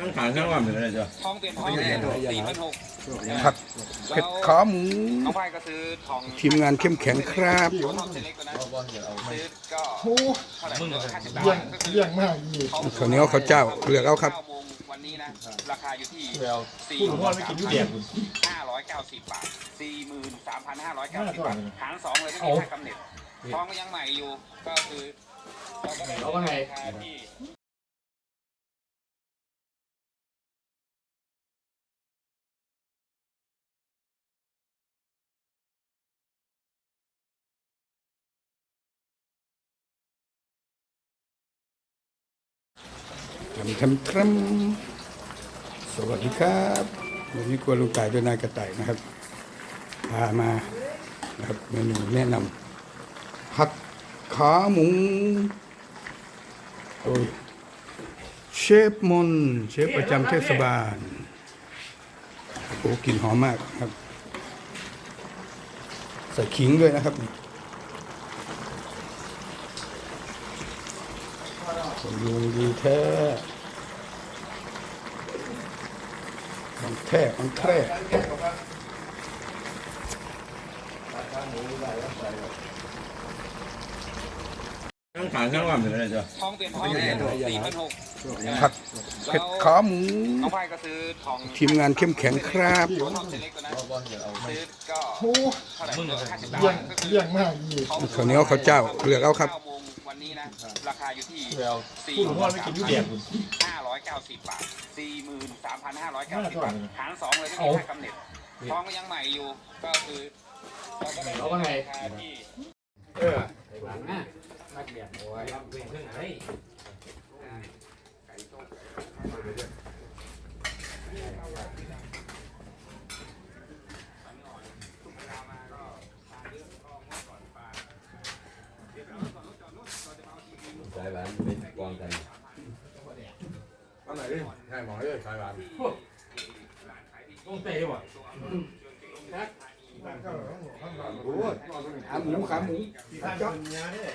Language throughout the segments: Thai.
ทั้งขางทั้งวันเลยจ้ะทองเปลี่ยนทองแน่สี่พันหกผัดเผ็ดขาหมู น้องไฟก็ซื้อทองทีมงานเข้มแข็งครับทองเส้นเล็กกว่านั้นซื้อก็โอ้เท่าไหร่ห้าสิบบาเลี้ยงทก็คือเลี้ยงมากอีกข้าวเหนียวข้าวเจ้าเลือกเอาครับก้โมงวันนี้นะราคาอยู่ที่แล้วสี่พูดว่าไม่กินยูเดียงห้าร้อยเก้าสิบบาทสี่หมื่นสามพันห้าร้อยเก้าสิบบาทหารสองเลยไม่มีค่ากำเนิดทองก็ยังใหม่อยู่ก็คือเราก็ได้เราก็ให้ราคาที่ำทำทำสวัสดีครับวันนี้กลัวลุงต่ายด้วยนายกระต่ายนะครับ พามานะครับเมนูแนะนำผัดขาหมูโดยเชฟมนเชฟประจำเทศบาลโอ้กลิ่นหอมมากครับ ใส่ขิงด้วยนะครับนี่คนดูดีแท้ ของแท้ของแท้ทั้งขางทั้งวันเลยจ้ะทองเปลี่ยนทองแน่สี่พันหกผัดเผ็ดขาหมูน้องไฟก็ซื้อทองทีมงานเข้มแข็งครับทองเส้นเล็กกว่านั้นซื้อก็โอ้เท่าไหร่ห้าสิบบาเลี้ยทงก็คือเลี้ยงมากอีกข้าวเหนียวข้าวเจ้าเลือกเอาครับก้โมงวั นนี้นะ ราคาอยู่ที่แล้วสี่พูดว่าไม่กินยูเดียงห้าร้อยเก้าสิบบาทสี่หมื่นสามพันห้าร้อยเก้าสิบบาทหารสองเลยไม่มีค่ากำเนิดทองก็ยังใหม่อยู่ ก็คือเราก็ได้เราก็ให้ราคาที่เออส เอาไหนดิใช่หมอเลยสายหวานต้องเตะว่ะขาหมูขาหมูกี่ขั้นขึ้นเนี้ยเนี่ย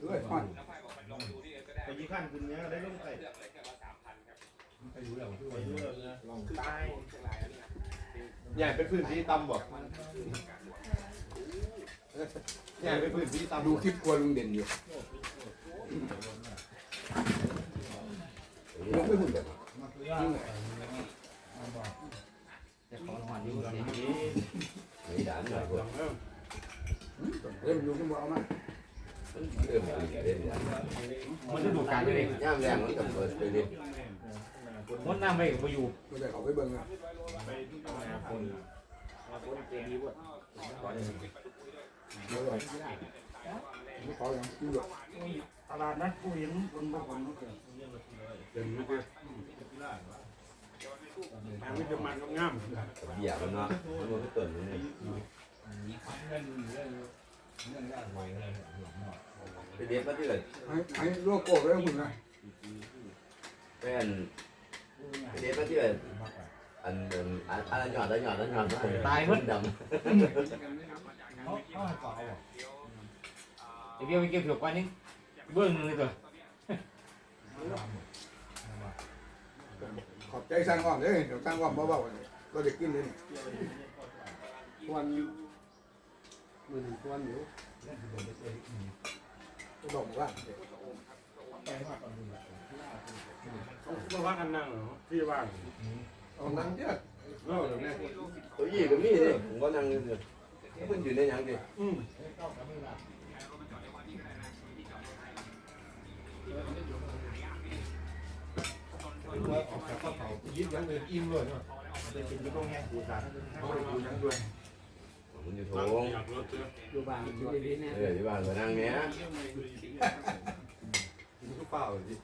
เอ้ยฮอดไปกี่ขั้นขึ้นเนี้ยได้ลงไก่ไปอยู่แล้วไปอยู่แล้วนะลองตายใหญ่เป็นพื้นที่ต่ำบ่ใหญ่เป็นพื้นที่ต่ำดูคลิปกลัวลุงเด่นอยู่ ลงไปหุ่นแบบไม่ด่านหน่อยพวกเริ่มอยู่ที่บ่เอามาเริ่มตื่นเต้นแล้วมันจะดูดการเลยย่ามแรงมันก็เปิดไปดิมดน้ำไปกับอยู่ไม่ได้เขาไปเบิ่งอะไม่ไหวไม่ขออย่างนี้หรอกตลาดนัดผู้เห็นคนบางคนก็เกิด เดี๋ยวมันจะมันงามเบี้ยมันเนาะมันมันต้นมันนี่ไปเด็ดมาที่เลยให้ให้โลโก้ไว้หุ่นนะเป็นไปเด็ดมาที่เลยอันอันอันอันหยอดอันหยอดอันหยอดตายมันดำไอ้เบี้ยไปเก็บเผือกกว่านี้เบื้องนึงเลยตัว ขอบใจสร้างอ้อมเด้อเดี๋ยวสร้างอ้อมเบาๆเลยก็ได้กินเลยนี่วันมือหนึ่งวันอยู่ก็บอกว่าก็ว่ากันนั่งที่ว่างเอานั่งเยอะเล่าเลยเนี่ยตัวยี่ก็มีนี่ผมก็นั่งอยู่มันอยู่ในยังดิอืม ว่าออกจากข้าวเผายิบยังเลยอิ่มเลยเนาะจะกินก็ต้องแห้งปูสาเอาไปดูยังด้วยมันอยู่โถตั้งงอยากรถเจออยู่บ้านอยู่ดีๆเนี่ยเออที่บ้านก็นั่งเนี้ยกินข้าวเปล่าดิ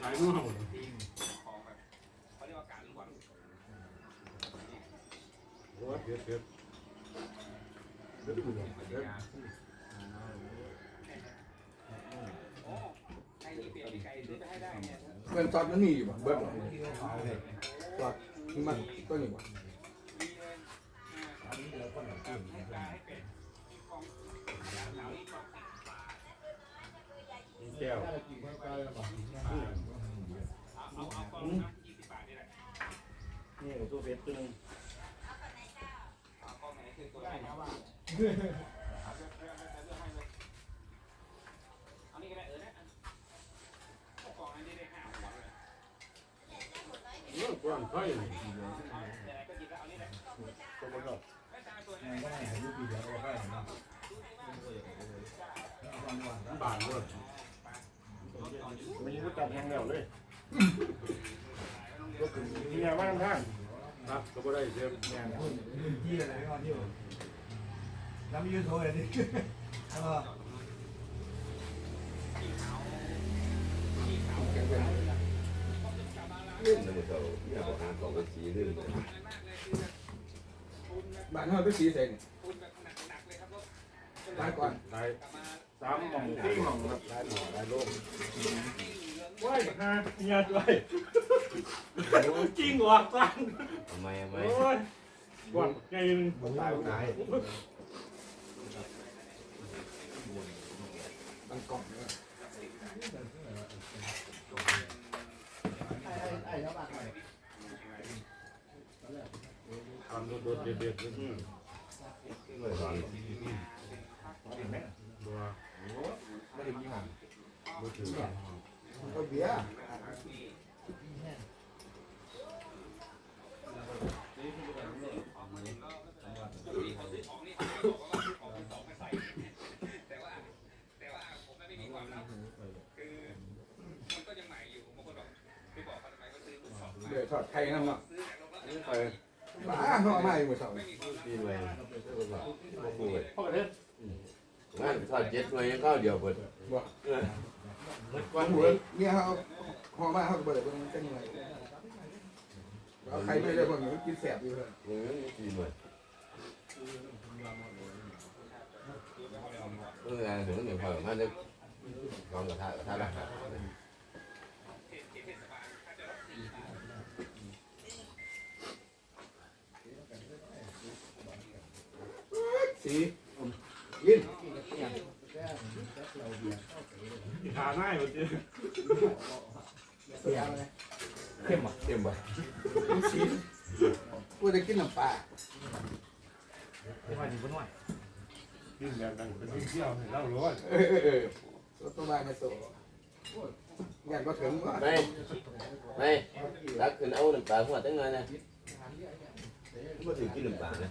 หลายนู่นโอ้ยเผ็ดเผ็ดเผ็ดดูเผ็ดเงินตอนนั้นมีอยู่บ่เบิดบ่ตอนมันต้นอยู่บ่แก้วเอาเอาเอากล่องนะยี่สิบบาทนี่แหละนี่ตัวเพชรตัวนึง เงินจอดนั่นนี่อยู่บ่เบิดรอจอดนี่มันต้นนี่บ่แก้วนี่ตู้เฟสตัวนึง กว้างไพ่เอาแต่ไหนก็หยิบแล้วเอานี่แหละตัวมันก็ไม่ตามตัวนี้ไม่ได้บานเลยมันยังจับแทงแล้วเลยก็คือมีงานมาทำทางครับก็ไม่ได้เสียงานที่อะไรก่อ นที่น้ำยูโทรเลยดิแล้วก็ลื่นนะมึงเขาเนี่ยบอกหาของไปสีลื่นเลยบ้านเฮาไปสีใส่นี่คุณแบบหนักๆเลยครับรถบ้านก่อนได้กลับมาสามหม่องสี่หม่องครับได้หน่อได้โลกว้ายฮะเงียด้วยจริงว่ะสั้นทำไมทำไมโอ้ยกวาดไงนึงตายตาย บ้านกล่องเนี่ยไอ้แล้วบ้านไหนทำโดดๆเด็ดๆอืมไม่ร้อนตัวไม่ถึงยี่ห้อมือถือมันก็เบียร์ ที่เขาซื้อของนี่เขาบอกว่าซื้อของมือสองมาใส่ แต่ว่า แต่ว่าผมไม่มีความลับคือมันก็ยังใหม่อยู่ผมก็บอกไปบอกเขาทำไมว่าซื้อมือสองมา เดื อดทอดไข่น้ำเนาะซื้อจากโรงรับจำไปนำบ้าเฮาเอามาอยู่มื้อเช้าไม่นี่มีความลับปีใหม่พ่อเด้องานทอดเจ็ดหน่วยยังเข้าเดียวเปิดบ่เมื่อวันหัวเนี่ยเฮาห่อมาเฮาก็บ่ได้เบิ่งมันเป็นยังไงเอาไข่ไม่ได้เบิ่งมันกินแซ่บอยู่เลยยังมีปีหน่วยเมื่องานถึงหนึ่งพอมาได้ลองกับท่ากับท่าละ สียินทาง่ายหมดเลยเสียเลยเข้มอะเต็มบ่มันสีกูจะกินน้ำปลาไม่ว่าอยู่บนว่ากินแบบนั้นเป็นเที่ยวให้เล่าร้อนเออเออเออรถตัวบ้านในโซ่งานก็ถึงว่าไม่ไม่รักขึ้นเอาน้ำปลาหัวตั้งเงินนะมาถึงกินน้ำปลานะ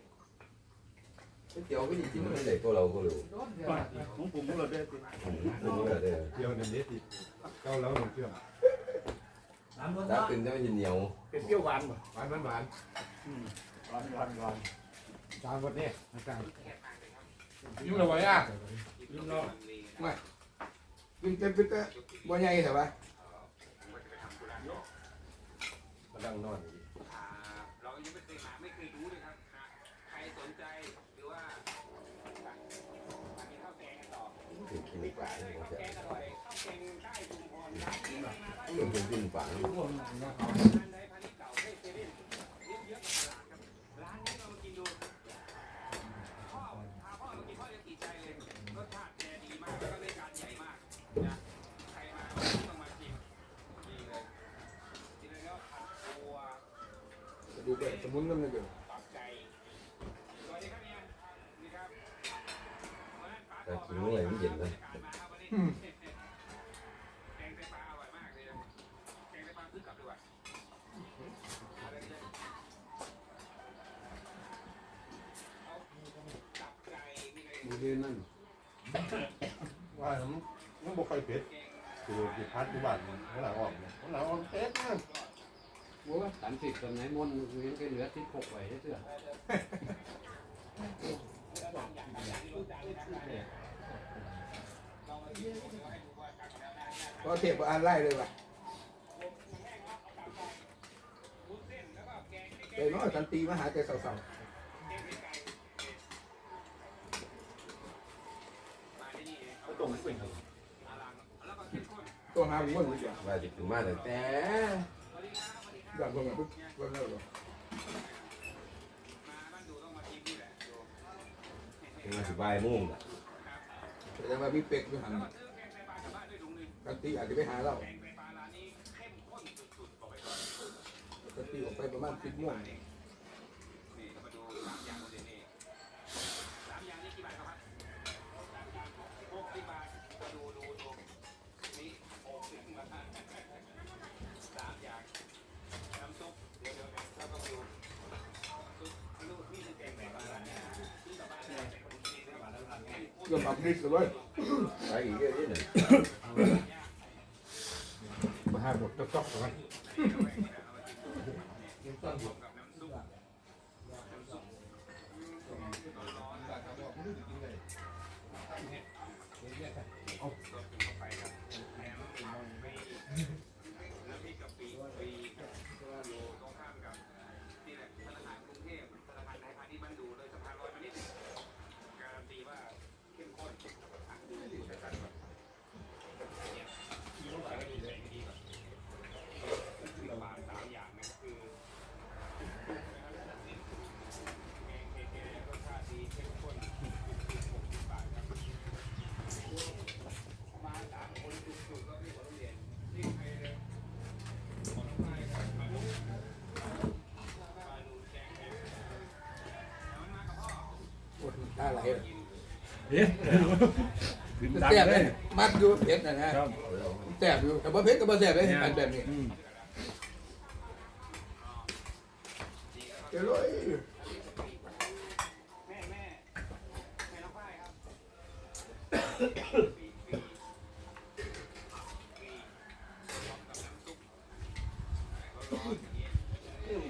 เปล่าพูดถึงมันก็หวานแล้วมันคนมันใส่แหวนใช่ยี่มันก็หวานเป็นหวานเนี่ยเราพอดีแม่เนาะพอดีเตี้ยมเนี่ยหนึ่งวันเตี๋ยวก็ดีกินไม่ได้ก็เราก็รู้ของผมก็เลยได้ติรู้ก็ได้เที่ยวในนี้ติเก้าแล้วหนึ่งเที่ยวรักขึ้นจะไม่เหนียวเป็นเปรี้ยวหวานป่ะหวานมันหวานหวานหวานหวานจางวันนี้อาจารย์ยุ่งอะไรอะยุ่งเนาะกินเต็มไปแต่บ่ใหญ่แต่ว่ามาดังนอนอ่าเรายังไม่เคยหาไม่เคยรู้เลยครับนะใครสนใจหรือว่าสั่งสั่งกินข้าวแกงกันต่อ ถึง กินปลาข้าวแกงอร่อยข้าวแกงใต้ชุมพรร้านนี้มาได้ถึงกินปลาร้านในพันธุ์เก่าเฮ้ยเซเว่นเยอะๆตลาดครับร้านนี้เรามากินดูพ่อพาพ่อมากินพ่อจะติดใจเลยรสชาติแกดีมากแล้วก็รายการใหญ่มากนะใครมาต้องมากินดีเลยกินเลยแล้วผัดตัวดูแบบสมุนไพรเนี่ยแต่กินเมื่อไหร่ไม่เย็นเลย แกงไตปลาอร่อยมากเลยนะแกงไตปลาซื้อกลับดีกว่าอะไรเนี่ยเอาตับไก่นี่ไงดูดีนั่นว่ามันมันบ่ค่อยเผ็ดคือกินพัดที่บ้านข้างหลังออกเนี่ยข้างหลังออกเผ็ดนะโอ้สามสิบตอนไหนมนเลี้ยงแค่เหลือสิบหกไว้เสื้อ ก็เทปยอันไล่เลยว่ะเดี๋ยวน้อยสันตีมาหาใจสาวก็ตรงสิ่งครับๆตัวหาผมว่าหนูจ้ะว่าจะถึงมาแต่แต่ดันพวกมันปุ๊บก็เลิกรอถึงมาสิบใบายโมุ่งอะ แต่ว่าพี่เป็กอยู่หันสันตีอาจจะไปหาเราสันตีออกไปประมาณสิบโมง เรื่องแบบนี้เลยไปอีก เยอะนิดหนึ่งมาหาหมดจ๊อกๆกันตาไหลเฮ้ยขึ้นดังแซ่บเลเลยยมัดอยู่เผ็ดนะนะครับแซ่บอยู่แต่ว่าเผ็ดก็บ่แซ่บเลยอันแบบนี้อืมเดี๋ยวเลย แม่แม่แม่น้องฝ้ายครับ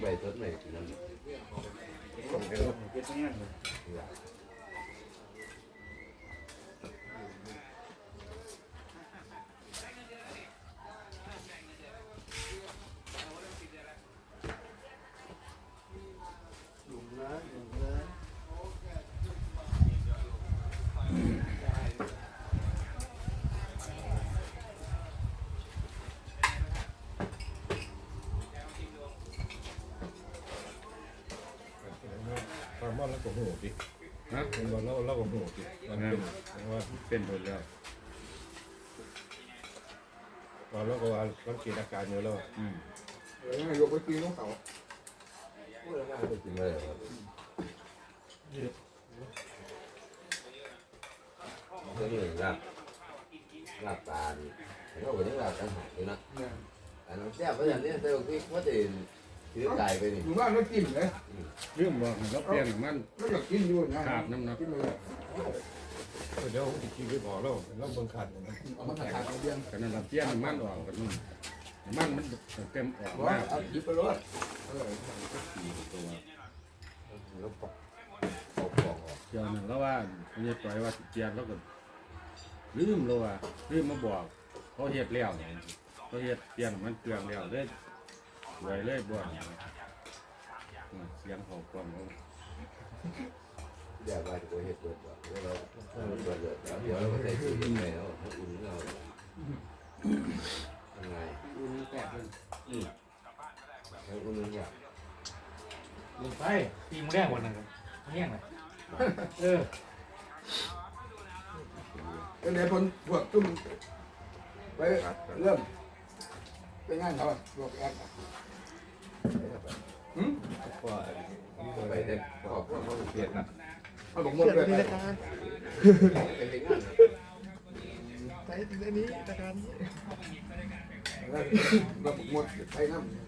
ใบสดใหม่กินน้ำ ความว่าเราก็ โหดดิฮะเป็นว่าเราเราก็โหดดิมันเป็นว่าเป็นหมดแล้วว่าเราก็ว่าสังเกตอาการอยู่แล้วอืมเดี๋ยวยกไปกินของเขาพูดง่ายๆก็กินเลยครับเรื่องหนึ่งลาบลาบตาลเราก็ยังลาบกันหายอยู่นะเนี่ยอันนั้นแซ่บเพราะฉะนั้นเนี่ยแต่ว่าที่ว่าจะ ถือไก่ไปนี่อยู่บ้านไม่กินเลยเรื่องบอกให้เราเปลี่ยนมันไม่อยากกินอยู่นะขาดน้ำหนักกินเลยเดี๋ยวอีกทีไปบอกเราเราเบิ่งขัดนะเอามาขาดๆเดียวขนาดเราเปลี่ยนมันออกกันนู่นมันมันเต็มออกบอกมาเอาหยิบไปเลยเออตัวแล้วปอกปอกปอกออกเดี๋ยวนั้นแล้วว่าเนี่ยปล่อยว่าสิเปลี่ยนแล้วก็ลืมแล้วว่าลืมมาบอกเขาเฮ็ดแล้วเขาเฮ็ดเปลี่ยนมันเปลืองแล้วเลย ไว้เลยบ่เสียงเขากล่องเขาเดี๋ยวว่าจะไปเห็ดเบิดบ่เดี๋ยวเราเบิดเลยเดี๋ยวเราใส่ตู้เย็นไปแล้วอุ่นเราทำไงอุ่นแตกเลยให้อุ่นเนี่ยลงไปปีมแรกวันนั้นเงี้ยงเลยเออก็เลยคนพวกจุ่มไปเริ่มไปงานเขาพวกแอด หืมก็ไปแต่ขอบคุณเขาเปลี่ยนนะเอาบอกหมดเลยเป็นงานใช้อันนี้ตะการบอกหมดไปน้ำ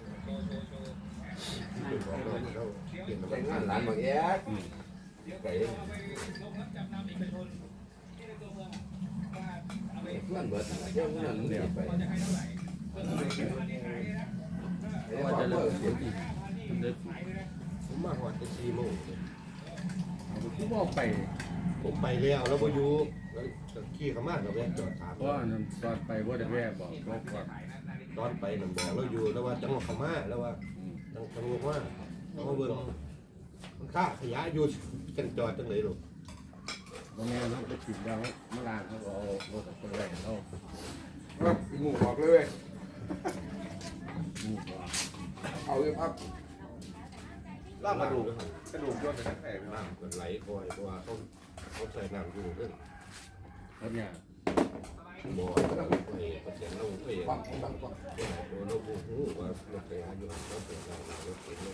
แต่งงานหลานบางแอ๊กไปเพื่อนเบิดเจ้าเงินเดียวไปว่าจะเลิกเสียงอีก เลิกผมมาหอดจะสี่โมงผู้บอกไปผมไปแล้วแล้วก็อยู่แล้วขี่เขามาเราแวะจอดถามเพราะนั่นตอนไปว่าได้แว่บอกบอกก่อนตอนไปนั่นบอกเราอยู่แล้วว่าจังหวะเขามาแล้วว่าจังจังหวะว่ามาเบิ่งมันค่าขยะอยู่จังจอดจังไหนลูกบางแม่เราไปถิ่นแล้วมาล้างเขาก็เอารถไปแหวนเขาครับหมูออกเลยหมู่บอกเอาเลยครับ ล่ากระดูกกระดูกย่นไปทั้งแผงน้ำมันไหลบ่อยเพราะว่าเขาเขาใส่น้ำอยู่เรื่องเขาเนี่ยบ่อแล้วก็เองเสียงเราเองฟังฟังฟังเราบูฮู้ว่าเราไปหาอยู่เราเป็นเราเราเป็นเรา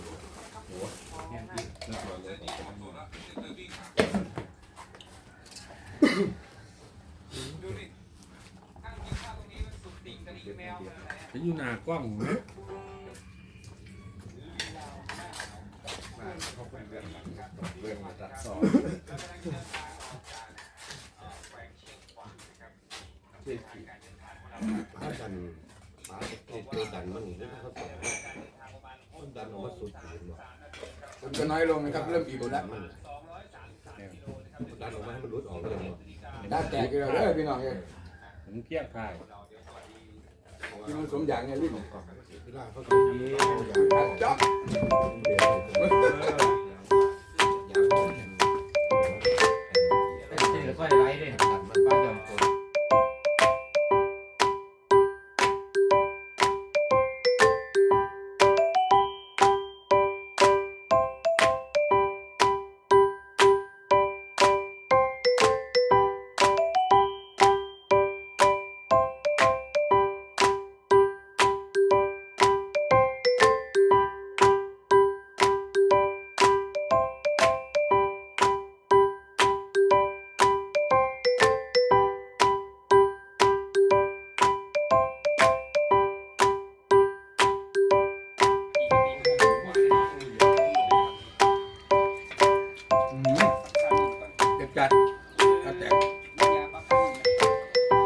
ดูดิตั้งกินข้าวตรงนี้มันสุดติ่งกระดิ่งแมวเลยนะไปอยู่หน้ากล้องนะ ปาเจ็ดตัวดันมันนี่เขาต่อมันดันออกมาสุดขีดหมดมันจะน้อยลงนะครับเริ่มอิ่มแล้วมันดันออกมาให้มันรุดออกเลยหมดด้านแตกกันแล้วเด้อพี่น้องเอ้ยผมเพียงพายที่มันสมอย่างเนี่ยลิ้นที่ล่าเขาต้องยีจ๊อกที่ค่อยไล่เลย เด็ดจัดถ้าแตกเ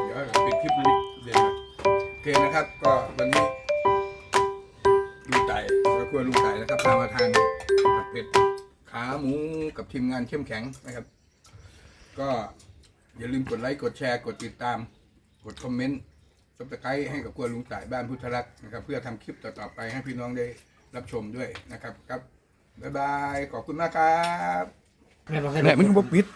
ดี๋ยวปิดคลิปนี้เดี๋ยวนะโอเคนะครับ ก็วันนี้ลุงไก่แล้วก็ลุงไก่นะครับพามาทานผัดเผ็ดขาหมูกับทีมงานเข้มแข็งนะครับ ก็อย่าลืมกดไลค์กดแชร์กดติดตาม กดคอมเมนต์ซับสไครต์ให้กับครัวลุงต่ายบ้านพุทธรักษ์นะครับ เพื่อทำคลิปต่อๆไปให้พี่น้องได้รับชมด้วยนะครับครับบ๊ายบายขอบคุณมากครับแม่มันก็บ่ปิด